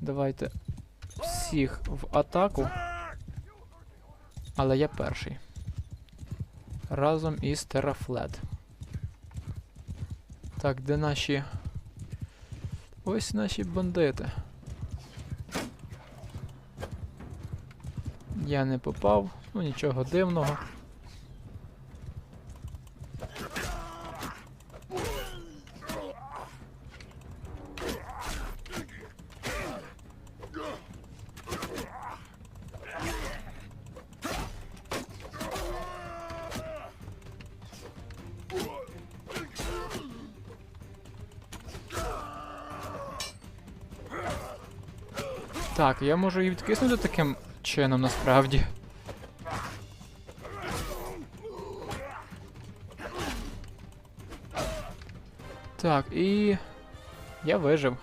Давайте всіх в атаку. Але я перший. Разом із Терафлет. Так, де наші. Ось наші бандити. Я не попав, ну нічого дивного. Так, я можу її відкиснути таким чином насправді. Так, і. Я вижив.